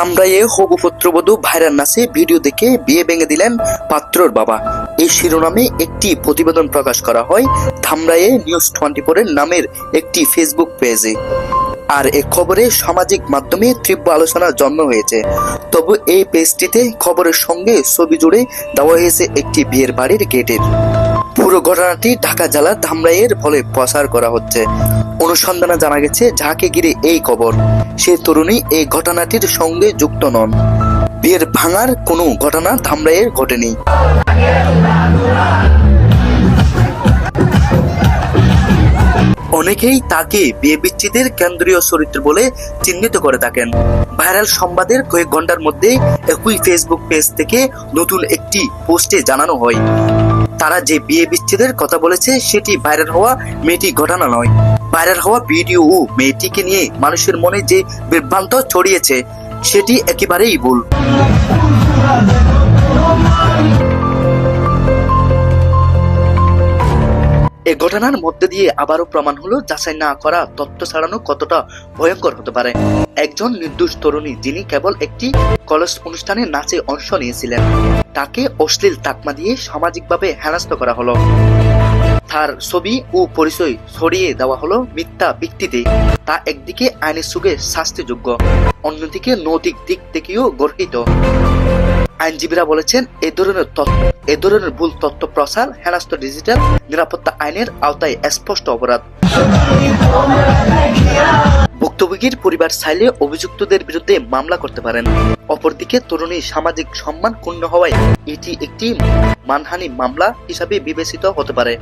ধামরাইয়ে হবু পুত্রবধূ ভাইরাল নাচে ভিডিও দেখে বিয়ে ভেঙে দিলেন পাত্রর বাবা। এই শিরোনামে একটি প্রতিবেদন প্রকাশ করা হয় ধামরাইয়ে নিউজ টোয়েন্টি ফোরের নামের একটি ফেসবুক পেজে আর এ খবরে সামাজিক মাধ্যমে তীব্র আলোচনার জন্ম হয়েছে। তবু এই পেজটিতে খবরের সঙ্গে ছবি জুড়ে দেওয়া হয়েছে একটি বিয়ের বাড়ির গেটের পুরো ঘটনাটি ঢাকা জেলার ধামরাইয়ের ফলে প্রচার করা হচ্ছে। অনুসন্ধানে জানা গেছে যাকে ঘিরে এই খবর। সে তরুণী এই ঘটনাটির সঙ্গে যুক্ত নন। বিয়ের ভাঙার কোনো ঘটনা ধামরাইয়ের ঘটেনি। অনেকেই তাকে বিয়ে বিচ্ছেদের কেন্দ্রীয় চরিত্র বলে চিহ্নিত করে থাকেন। ভাইরাল সংবাদের কয়েক ঘণ্টার মধ্যে একই ফেসবুক পেজ থেকে নতুন একটি পোস্টে জানানো হয়। তারা যে বিয়ে বিচ্ছেদের কথা বলেছে, সেটি ভাইরাল হওয়া মেয়েটি ঘটনা নয়। ভাইরাল হওয়া ভিডিও ও মেয়েটিকে নিয়ে মানুষের মনে যে বিভ্রান্ত ছড়িয়েছে, সেটি একেবারেই ভুল। এ ঘটনার মধ্যে দিয়ে আবারও প্রমাণ হলো, যাচাই না করা তথ্য ছাড়ানো কতটা ভয়ঙ্কর হতে পারে। একজন নির্দোষ তরুণী যিনি কেবল একটি কলেজ অনুষ্ঠানে নাচে অংশ নিয়েছিলেন, তাকে অশ্লীল তাকমা দিয়ে সামাজিকভাবে হেনস্থ করা হলো। তার ছবি ও পরিচয় ছড়িয়ে দেওয়া হলো মিথ্যা ভিত্তিতে। তা একদিকে আইনের যুগে শাস্তিযোগ্য, অন্যদিকে নৈতিক দিক থেকেও গর্হিত। আইনজীবীরা বলেছেন, এ ধরনের তথ্য, এ ধরনের ভুল তথ্য প্রচার হেনাস্ত ডিজিটাল নিরাপত্তা আইনের আওতায় স্পষ্ট অপরাধ। ভুক্তভোগীর পরিবার চাইলে অভিযুক্তদের বিরুদ্ধে মামলা করতে পারেন। অপরদিকে, তরুণী সামাজিক সম্মান ক্ষুণ্ণ হওয়ায় এটি একটি মানহানি মামলা হিসাবে বিবেচিত হতে পারে।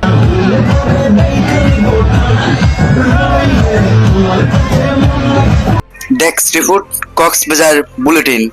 Desk report, Cox's Bazar bulletin.